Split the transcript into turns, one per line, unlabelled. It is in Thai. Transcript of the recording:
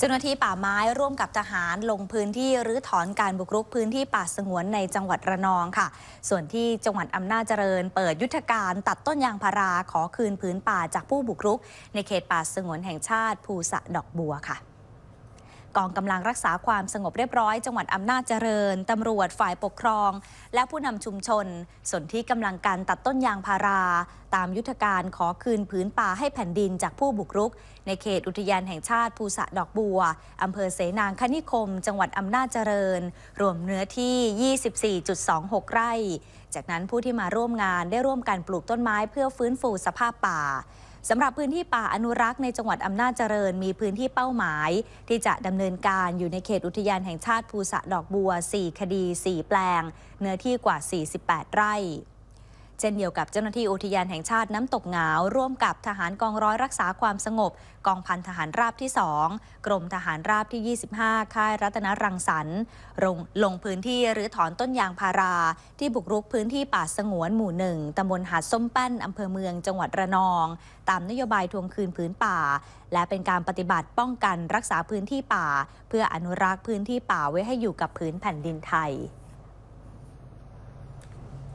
เจ้าหน้าที่ป่าไม้ร่วมกับทหารลงพื้นที่รื้อถอนการบุกรุกพื้นที่ป่าสงวนในจังหวัดระนองค่ะ ส่วนที่จังหวัดอำนาจเจริญ เปิดยุทธการตัดต้นยางพาราขอคืนพื้นป่าจากผู้บุกรุก ในเขตป่าสงวนแห่งชาติภูสะดอกบัวค่ะ กองกำลังรักษาความสงบเรียบร้อยจังหวัดอำนาจเจริญตำรวจฝ่ายปกครอง และผู้นำชุมชน ส่วนที่กำลังการตัดต้นยางพารา ตามยุทธการขอคืนผืนป่าให้แผ่นดินจากผู้บุกรุก ในเขตอุทยานแห่งชาติภูสะดอกบัวอำเภอเสนางคณิคม จังหวัดอำนาจเจริญ รวมเนื้อที่ 24.26 ไร่ จากนั้นผู้ที่มาร่วมงานได้ร่วมกันปลูกต้นไม้เพื่อฟื้นฟูสภาพป่า สำหรับพื้นที่ป่าอนุรักษ์ในจังหวัดอำนาจเจริญ มีพื้นที่เป้าหมาย ที่จะดำเนินการอยู่ในเขตอุทยานแห่งชาติภูสะดอกบัว 4 คดี 4 แปลง เนื้อที่กว่า 48 ไร่ เช่นเดียวกับเจ้าหน้าที่อุทยานแห่งชาติน้ำตกเหงาร่วมกับทหารกองร้อยรักษาความสงบ กองพันทหารราบที่ 2 กรมทหารราบที่ 25 ค่ายรัตนรังสรรค์ลงลงพื้นที่หรือถอนต้นยางพารา ที่บุกรุกพื้นที่ป่าสงวนหมู่หนึ่งตำบลหาดส้มแป้นอำเภอเมืองจังหวัดระนอง ตามนโยบายทวงคืนพื้นป่า และเป็นการปฏิบัติป้องกันรักษาพื้นที่ป่า เพื่ออนุรักษ์พื้นที่ป่าไว้ให้อยู่กับพื้นแผ่นดินไทย